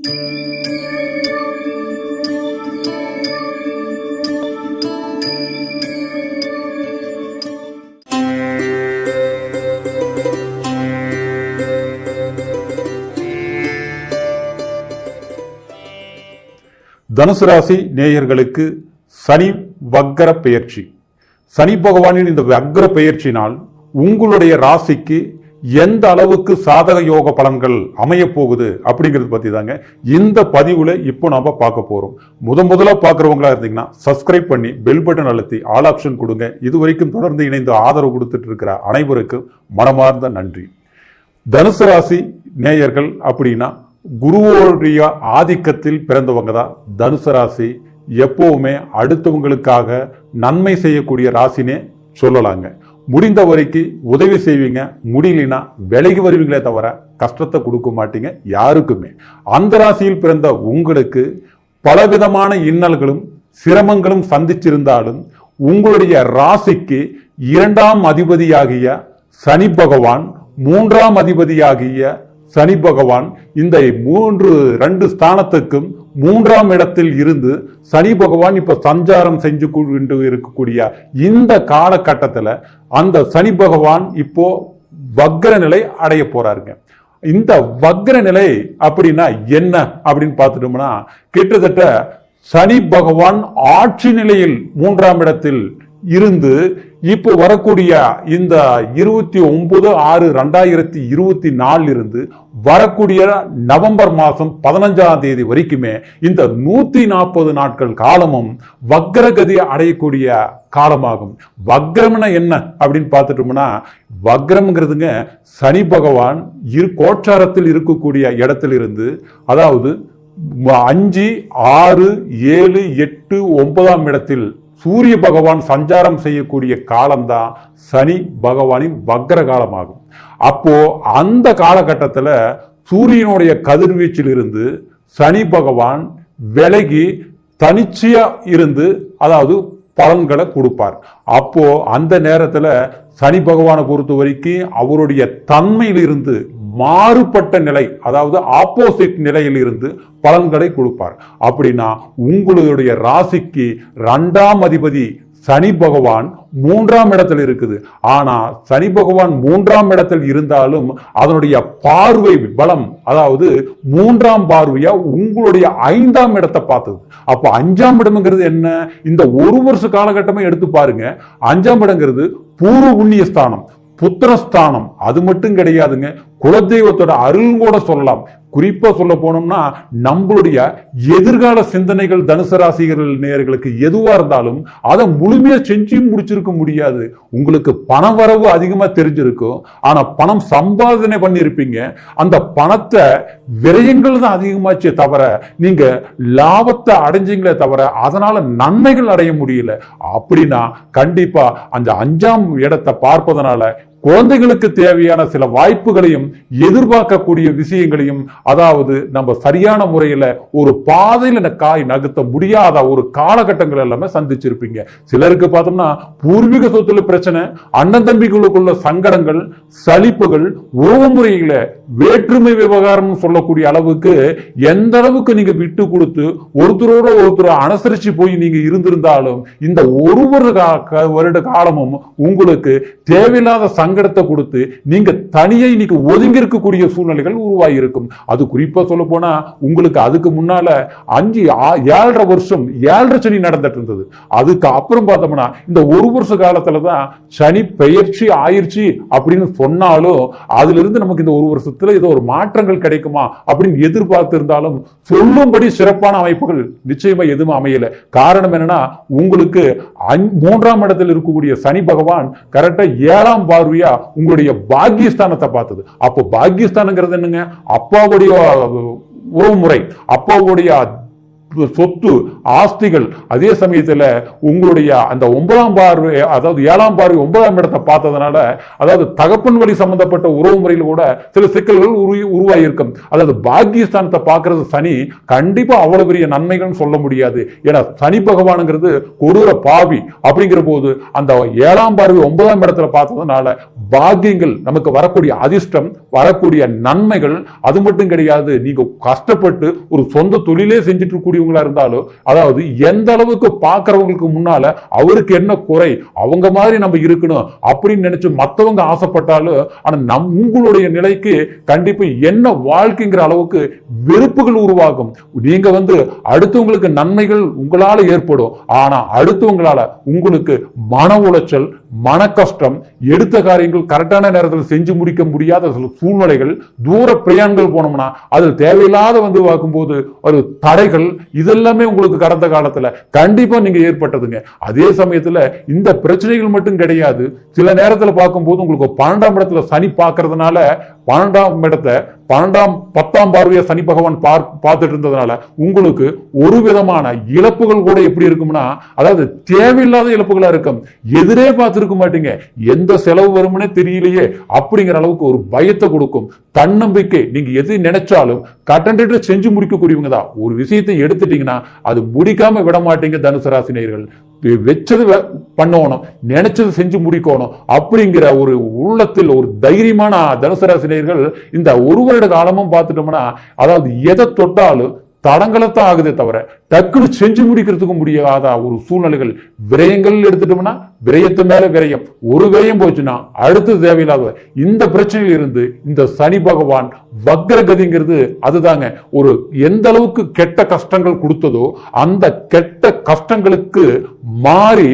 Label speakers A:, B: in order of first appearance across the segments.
A: தனுசு ராசி நேயர்களுக்கு சனி வக்கர பெயர்ச்சி. சனி பகவானின் இந்த வக்கர பெயர்ச்சினால் உங்களுடைய ராசிக்கு எந்த அளவுக்கு சாதக யோக பலன்கள் அமைய போகுது அப்படிங்கிறது பத்தி தாங்க இந்த பதிவுல இப்போ நாம பார்க்க போறோம். முத முதலாக பார்க்குறவங்களா இருந்தீங்கன்னா சப்ஸ்கிரைப் பண்ணி பெல் பட்டன் அழுத்தி ஆல் ஆப்ஷன் கொடுங்க. இது வரைக்கும் தொடர்ந்து இணைந்து ஆதரவு கொடுத்துட்டு இருக்கிற அனைவருக்கும் மனமார்ந்த நன்றி. தனுசு ராசி நேயர்கள் அப்படின்னா குருவோடைய ஆதிக்கத்தில் பிறந்தவங்க தான் தனுசு ராசி. எப்பவுமே அடுத்தவங்களுக்காக நன்மை செய்யக்கூடிய ராசினே சொல்லலாங்க. முடிந்த வரைக்கும் உதவி செய்வீங்க. முடியலனா விலகி வருவீங்களே தவிர கஷ்டத்தை கொடுக்க மாட்டீங்க யாருக்குமே. அந்த ராசியில் பிறந்த உங்களுக்கு பலவிதமான இன்னல்களும் சிரமங்களும் சந்திச்சிருந்தாலும் உங்களுடைய ராசிக்கு இரண்டாம் அதிபதியாகிய சனி பகவான் மூன்றாம் அதிபதியாகிய சனி பகவான் இந்த மூன்று ரெண்டு ஸ்தானத்துக்கும் மூன்றாம் இடத்தில் இருந்து சனி பகவான் இப்போ சஞ்சாரம் செஞ்சு கொண்டு இருக்கக்கூடிய இந்த காலகட்டத்தில் அந்த சனி பகவான் இப்போ வக்ர நிலை அடைய போறாருங்க. இந்த வக்ர நிலை அப்படின்னா என்ன அப்படின்னு பார்த்துட்டோம்னா கிட்டத்தட்ட சனி பகவான் ஆட்சி நிலையில் மூன்றாம் இடத்தில் இருந்து இப்போ வரக்கூடிய இந்த இருபத்தி ஒன்பது ஆறு ரெண்டாயிரத்தி இருபத்தி நாலுலேருந்து வரக்கூடிய நவம்பர் மாதம் பதினஞ்சாம் தேதி வரைக்குமே இந்த நூத்தி நாற்பது நாட்கள் காலமும் வக்ரகதி அடையக்கூடிய காலமாகும். வக்ரம்னா என்ன அப்படின்னு பார்த்துட்டோம்னா வக்ரம்ங்கிறதுங்க சனி பகவான் இரு கோச்சாரத்தில் இருக்கக்கூடிய இடத்துல இருந்து அதாவது அஞ்சு ஆறு ஏழு எட்டு ஒன்பதாம் இடத்தில் சூரிய பகவான் சஞ்சாரம் செய்யக்கூடிய காலம்தான் சனி பகவானின் வக்ர காலமாகும் அப்போ அந்த காலகட்டத்தில் சூரியனுடைய கதிர்வீச்சில் இருந்து சனி பகவான் விலகி தனிச்சையா இருந்து அதாவது பலன்களை கொடுப்பார். அப்போ அந்த நேரத்தில் சனி பகவானை பொறுத்த வரைக்கும் அவருடைய தன்மையிலிருந்து மாறுபட்ட நிலை அதாவது ஆப்போசிட் நிலையில் இருந்து பலன்களை கொடுப்பார். அப்படின்னா உங்களுடைய ராசிக்கு ரெண்டாம் அதிபதி சனி பகவான் மூன்றாம் இடத்தில் இருக்குது. ஆனா சனி பகவான் மூன்றாம் இடத்தில் இருந்தாலும் அதனுடைய பார்வை பலம் அதாவது மூன்றாம் பார்வையா உங்களுடைய ஐந்தாம் இடத்தை பார்த்தது. அப்ப அஞ்சாம் இடம்ங்கிறது என்ன? இந்த ஒரு வருஷ காலகட்டமே எடுத்து பாருங்க. அஞ்சாம் இடங்கிறது பூர்வ புண்ணிய ஸ்தானம் புத்திரஸ்தானம். அது மட்டும் கிடையாதுங்க. குலதெய்வத்தோட அருள் கூட சொல்லலாம். குறிப்பா சொல்ல போனோம்னா நம்மளுடைய எதிர்கால சிந்தனைகள் தனுசு ராசிகள் நேயர்களுக்கு எதுவா இருந்தாலும் அதை முழுமையா செஞ்சு முடிச்சிருக்க முடியாது. உங்களுக்கு பண வரவு அதிகமா தெரிஞ்சிருக்கும். ஆனா பணம் சம்பாதனை பண்ணியிருப்பீங்க. அந்த பணத்தை விரயங்கள் தான் அதிகமாச்சே தவிர நீங்க லாபத்தை அடைஞ்சீங்களே தவிர அதனால நன்மைகள் அடைய முடியல. அப்படின்னா கண்டிப்பா அந்த அஞ்சாம் இடத்தை பார்ப்பதனால குழந்தைகளுக்கு தேவையான சில வாய்ப்புகளையும் எதிர்பார்க்கக்கூடிய விஷயங்களையும் அதாவது நம்ம சரியான முறையில ஒரு பாதையில இந்த காய் நகர்த்த முடியாத ஒரு காலகட்டங்கள் எல்லாமே சந்திச்சிருப்பீங்க. சிலருக்கு பார்த்தோம்னா பூர்வீக சொத்துல பிரச்சனை அண்ணன் தம்பிகளுக்குள்ள சங்கடங்கள் சலிப்புகள் உறவு முறையில வேற்றுமை விவகாரம் சொல்லக்கூடிய அளவுக்கு எந்த அளவுக்கு நீங்க விட்டு கொடுத்து ஒருத்தரோட ஒருத்தர் அனுசரிச்சு போய் நீங்க இருந்திருந்தாலும் இந்த ஒரு வருட காலமும் உங்களுக்கு தேவையில்லாத சங்கடத்தை கொடுத்து நீங்க தனியே இன்னைக்கு ஒதுங்கி இருக்கக்கூடிய சூழ்நிலைகள் உருவாகி இருக்கும் அது குறிப்பா சொல்ல போனா உங்களுக்கு அதுக்கு முன்னால அஞ்சு ஏழரை வருஷம் ஏழரை சனி நடந்துட்டு இருந்தது. அதுக்கு அப்புறம் பார்த்தோம்னா இந்த ஒரு வருஷ காலத்துல தான் சனி பெயர்ச்சி ஆயிடுச்சு அப்படின்னு சொன்னாலும் அதுல இருந்து நமக்கு இந்த ஒரு வருஷத்துல ஏதோ ஒரு மாற்றங்கள் கிடைக்குமா அப்படின்னு எதிர்பார்த்து இருந்தாலும் சொல்லும்படி சிறப்பான அமைப்புகள் நிச்சயமா எதுவும் அமையல. காரணம் என்னன்னா உங்களுக்கு மூன்றாம் இடத்தில் இருக்கக்கூடிய சனி பகவான் கரெக்டா ஏழாம் பார்வையா உங்களுடைய பாக்கியஸ்தானத்தை பார்த்தது. அப்போ பாக்கியஸ்தானங்கிறது என்னங்க? அப்பாவுடைய உறவு முறை அப்பாவுடைய சொத்து ஆஸ்திகள். அதே சமயத்துல உங்களுடைய அந்த ஒன்பதாம் பார்வை அதாவது ஏழாம் பார்வை ஒன்பதாம் இடத்தை பார்த்ததுனால அதாவது தகப்பன் வழி சம்பந்தப்பட்ட உறவு முறையில் கூட சில சிக்கல்கள் உருவி உருவாகியிருக்கும் அதாவது பாக்கியஸ்தானத்தை பார்க்கறது சனி கண்டிப்பா அவ்வளவு பெரிய நன்மைகள்னு சொல்ல முடியாது. ஏன்னா சனி பகவானுங்கிறது கொடூர பாவி. அப்படிங்கிற போது அந்த ஏழாம் பார்வை ஒன்பதாம் இடத்துல பார்த்ததுனால பாக்கியங்கள் நமக்கு வரக்கூடிய அதிர்ஷ்டம் வரக்கூடிய நன்மைகள் அது மட்டும் கிடையாது. நீங்க கஷ்டப்பட்டு ஒரு சொந்த தொழிலே செஞ்சுட்டு இருக்கக்கூடியவங்களா இருந்தாலும் அதாவது எந்த அளவுக்கு பார்க்கறவங்களுக்கு முன்னால அவருக்கு என்ன குறை அவங்க மாதிரி நம்ம இருக்கணும் அப்படின்னு நினைச்சு மத்தவங்க ஆசைப்பட்டாலும் ஆனா நம் உங்களுடைய நிலைக்கு கண்டிப்பா என்ன வாழ்க்கைங்கிற அளவுக்கு வெறுப்புகள் உருவாகும். நீங்க வந்து அடுத்தவங்களுக்கு நன்மைகள் உங்களால ஏற்படும். ஆனா அடுத்தவங்களால உங்களுக்கு மன உளைச்சல் மன கஷ்டம் எடுத்த காரியங்கள் கரெக்டான நேரத்தில் செஞ்சு முடிக்க முடியாத சில சூழ்நிலைகள் தூர பிரயாணங்கள் போனோம்னா அது தேவையில்லாத வந்து பார்க்கும்போது ஒரு தடைகள் இதெல்லாமே உங்களுக்கு கடந்த காலத்துல கண்டிப்பா நீங்க ஏற்பட்டதுங்க. அதே சமயத்துல இந்த பிரச்சனைகள் மட்டும் கிடையாது. சில நேரத்துல பார்க்கும்போது உங்களுக்கு பன்னெண்டாம் இடத்துல சனி பார்க்கறதுனால பன்னெண்டாம் இடத்தை பன்னெண்டாம் பத்தாம் பார்வையை சனி பகவான் பார் பார்த்துட்டு இருந்ததுனால உங்களுக்கு ஒரு விதமான இழப்புகள் கூட எப்படி இருக்கும்னா அதாவது தேவையில்லாத இழப்புகளா இருக்கும். எதிரே பார்த்துருக்க மாட்டீங்க. எந்த செலவு வரும்னே தெரியலையே. அப்படிங்கிற அளவுக்கு ஒரு பயத்தை கொடுக்கும். தன்னம்பிக்கை. நீங்க எது நினைச்சாலும் கட்டண்டிட்டு செஞ்சு முடிக்கக்கூடியவங்க தான். ஒரு விஷயத்தை எடுத்துட்டீங்கன்னா அது முடிக்காம விட மாட்டீங்க தனுசு ராசினியர்கள் வச்சது பண்ணணும். நினைச்சது செஞ்சு முடிக்கணும். அப்படிங்கிற ஒரு உள்ளத்தில் ஒரு தைரியமான தனுசராசினியர்கள் இந்த ஒரு வருட காலமும் பார்த்துட்டோம்னா அதாவது எதை தொட்டாலும் தடங்களத்தான் ஆகுதே தவிர டக்குனு செஞ்சு முடிக்கிறதுக்கு முடியாத ஒரு சூழ்நிலைகள் விரயங்கள் எடுத்துட்டோம்னா விரயத்து மேல விரயம். ஒரு விரயம் போச்சுன்னா அடுத்து தேவையில்லாத இந்த பிரச்சனையில் இருந்து இந்த சனி பகவான் வக்ரகதிங்கிறது அதுதாங்க. ஒரு எந்த அளவுக்கு கெட்ட கஷ்டங்கள் கொடுத்ததோ அந்த கெட்ட கஷ்டங்களுக்கு மாறி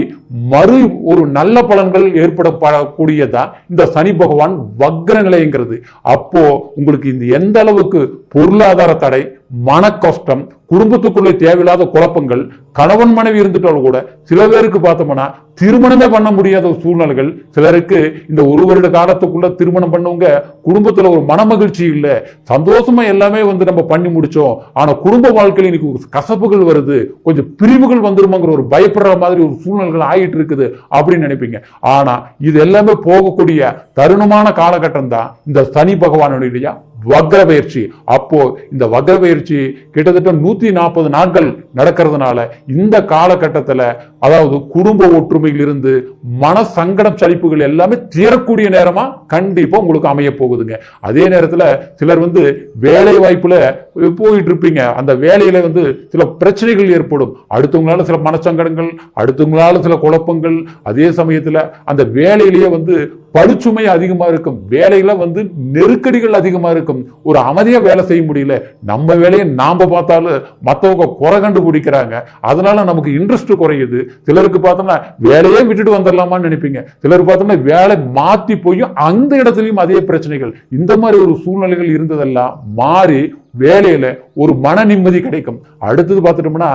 A: மறு ஒரு நல்ல பலன்கள் ஏற்படப்படக்கூடியதா இந்த சனி பகவான் வக்ர நிலைங்கிறது அப்போ உங்களுக்கு இந்த எந்த அளவுக்கு பொருளாதார தடை மன கஷ்டம் குடும்பத்துக்குள்ளே தேவையில்லாத குழப்பங்கள் கணவன் மனைவி இருந்துட்டாலும் கூட சில பேருக்கு பார்த்தோம்னா திருமணமே பண்ண முடியாத ஒரு சூழ்நிலைகள். சிலருக்கு இந்த ஒரு வருட காலத்துக்குள்ள திருமணம் பண்ணவங்க குடும்பத்துல ஒரு மனமகிழ்ச்சி இல்ல. சந்தோஷமா எல்லாமே வந்து நம்ம பண்ணி முடிச்சோம். ஆனா குடும்ப வாழ்க்கையில இன்னைக்கு கசப்புகள் வருது. கொஞ்சம் பிரிவுகள் வந்துருமாங்கிற ஒரு பயப்படுற மாதிரி ஒரு சூழ்நிலைகள் ஆகிட்டு இருக்குது அப்படின்னு நினைப்பீங்க. ஆனா இது எல்லாமே போகக்கூடிய தருணமான காலகட்டம் தான் இந்த சனி பகவானுடைய வக்ர பயிற்சி அப்போ இந்த வக்ர பயிற்சி கிட்டத்தட்ட நூத்தி நாற்பது நாட்கள் நடக்கிறதுனால இந்த காலகட்டத்தில் அதாவது குடும்ப ஒற்றுமையில் இருந்து மன சங்கடம் சலிப்புகள் எல்லாமே தீரக்கூடிய நேரமா கண்டிப்பா உங்களுக்கு அமைய போகுதுங்க. அதே நேரத்துல சிலர் வந்து வேலை வாய்ப்புல போயிட்டு இருப்பீங்க. அந்த வேலையில வந்து சில பிரச்சனைகள் ஏற்படும். அடுத்தவங்களால சில மனசங்கடங்கள் அடுத்தவங்களால சில குழப்பங்கள் அதே சமயத்துல அந்த வேலையிலேயே வந்து படுச்சுமை அதிகமா இருக்கும். வேலையில வந்து நெருக்கடிகள் அதிகமா இருக்கும். ஒரு அமைதியா வேலை செய்ய முடியல. நம்ம வேலையை நாம பார்த்தாலும் மற்றவங்க குறை கண்டுபிடிக்கிறாங்க. அதனால நமக்கு இன்ட்ரெஸ்ட் குறையுது. சிலருக்கு பார்த்தோம்னா வேலையே விட்டுட்டு வந்துடலாமான்னு நினைப்பீங்க. சிலர் பார்த்தோம்னா வேலை மாத்தி போய் அந்த இடத்துலயும் அதே பிரச்சனைகள். இந்த மாதிரி ஒரு சூழ்நிலைகள் இருந்ததெல்லாம் மாறி வேலையில ஒரு மன நிம்மதி கிடைக்கும். அடுத்தது பார்த்துட்டோம்னா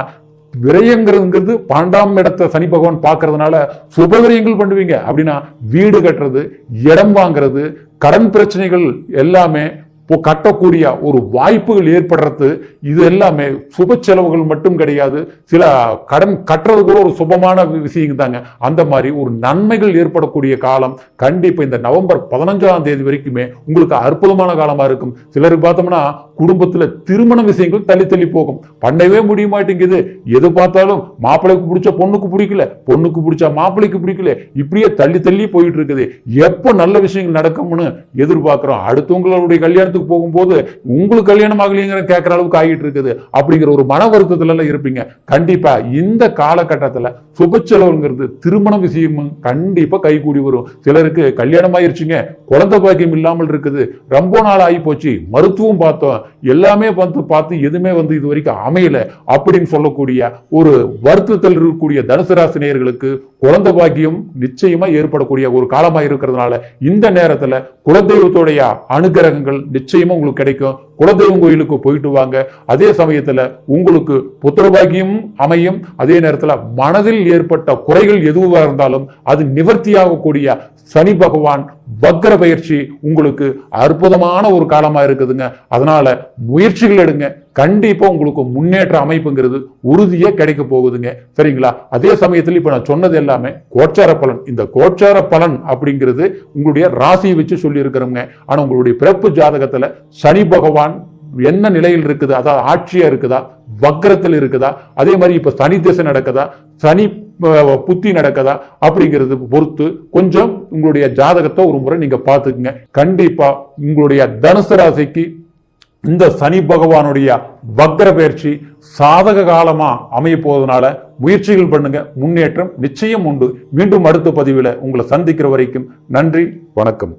A: விரயங்கிறதுங்கிறது பன்னெண்டாம் இடத்தை சனி பகவான் பார்க்கறதுனால சுப விரயங்கள் பண்ணுவீங்க. அப்படின்னா வீடு கட்டுறது இடம் வாங்குறது கடன் பிரச்சனைகள் எல்லாமே கட்டக்கூடிய ஒரு வாய்ப்புகள் ஏற்படுறது இது எல்லாமே சுப செலவுகள் மட்டும் கிடையாது. சில கடன் கட்டுறது கூட ஒரு சுபமான விஷயம் தாங்க அந்த மாதிரி ஒரு நன்மைகள் ஏற்படக்கூடிய காலம் கண்டிப்பா இந்த நவம்பர் பதினஞ்சாம் தேதி வரைக்குமே உங்களுக்கு அற்புதமான காலமா இருக்கும். சிலருக்கு பார்த்தோம்னா குடும்பத்துல திருமண விஷயங்கள் தள்ளி தள்ளி போகும். பண்ணவே முடிய மாட்டேங்குது. எது பார்த்தாலும் மாப்பிள்ளைக்கு பிடிச்ச பொண்ணுக்கு பிடிக்கல பொண்ணுக்கு பிடிச்ச மாப்பிள்ளைக்கு பிடிக்கல இப்படியே தள்ளி தள்ளி போயிட்டு இருக்குது. எப்போ நல்ல விஷயங்கள் நடக்கும்னு எதிர்பார்க்குறோம். அடுத்தவங்களுடைய கல்யாணத்துக்கு போகும்போது உங்களுக்கு கல்யாணம் ஆகலைங்கிற கேட்கற அளவுக்கு ஆகிட்டு இருக்குது அப்படிங்கிற ஒரு மன வருத்தத்துலலாம் இருப்பீங்க. கண்டிப்பா இந்த காலகட்டத்துல சுப செலவுங்கிறது திருமண விஷயமும் கண்டிப்பா கைகூடி வரும். சிலருக்கு கல்யாணம் ஆயிருச்சுங்க குழந்தை பாக்கியம் இல்லாமல் இருக்குது. ரொம்ப நாள் ஆகி போச்சு மருத்துவம் பார்த்தோம். எல்லாமே வந்து பார்த்து எதுவுமே வந்து இது வரைக்கும் அமையல அப்படின்னு சொல்லக்கூடிய ஒரு வருத்தத்தில் இருக்கக்கூடிய தனுசு ராசினியர்களுக்கு குழந்தை பாக்கியம் நிச்சயமா ஏற்படக்கூடிய ஒரு காலமாக இருக்கிறதுனால இந்த நேரத்துல குலதெய்வத்துடைய அனுகிரகங்கள் நிச்சயமா உங்களுக்கு கிடைக்கும். குலதெய்வம் கோயிலுக்கு போயிட்டு வாங்க. அதே சமயத்துல உங்களுக்கு புத்திரபாகியம் அமையும். அதே நேரத்துல மனதில் ஏற்பட்ட குறைகள் எதுவாக இருந்தாலும் அது நிவர்த்தியாகக்கூடிய சனி பகவான் வக்கர பயிற்சி உங்களுக்கு அற்புதமான ஒரு காலமாக இருக்குதுங்க. அதனால முயற்சிகள் எடுங்க. கண்டிப்பாக உங்களுக்கு முன்னேற்ற அமைப்புங்கிறது உறுதியாக கிடைக்க போகுதுங்க. சரிங்களா? அதே சமயத்தில் இப்போ நான் சொன்னது எல்லாமே கோச்சார பலன். இந்த கோச்சார பலன் அப்படிங்கிறது உங்களுடைய ராசியை வச்சு சொல்லியிருக்கிறோங்க. ஆனால் உங்களுடைய பிறப்பு ஜாதகத்தில் சனி பகவான் என்ன நிலையில் இருக்குது? அதாவது ஆட்சியாக இருக்குதா? வக்ரத்தில் இருக்குதா? அதே மாதிரி இப்போ சனி திசை நடக்குதா? சனி புத்தி நடக்குதா அப்படிங்கிறது பொறுத்து கொஞ்சம் உங்களுடைய ஜாதகத்தை ஒரு முறை நீங்க பார்த்துக்குங்க. கண்டிப்பா உங்களுடைய தனுசு ராசிக்கு இந்த சனி பகவானுடைய வக்ர பயிற்சி சாதக காலமா அமைய போவதனால முயற்சிகள் பண்ணுங்க. முன்னேற்றம் நிச்சயம் உண்டு. மீண்டும் அடுத்த பதிவில் உங்களை சந்திக்கிற வரைக்கும் நன்றி வணக்கம்.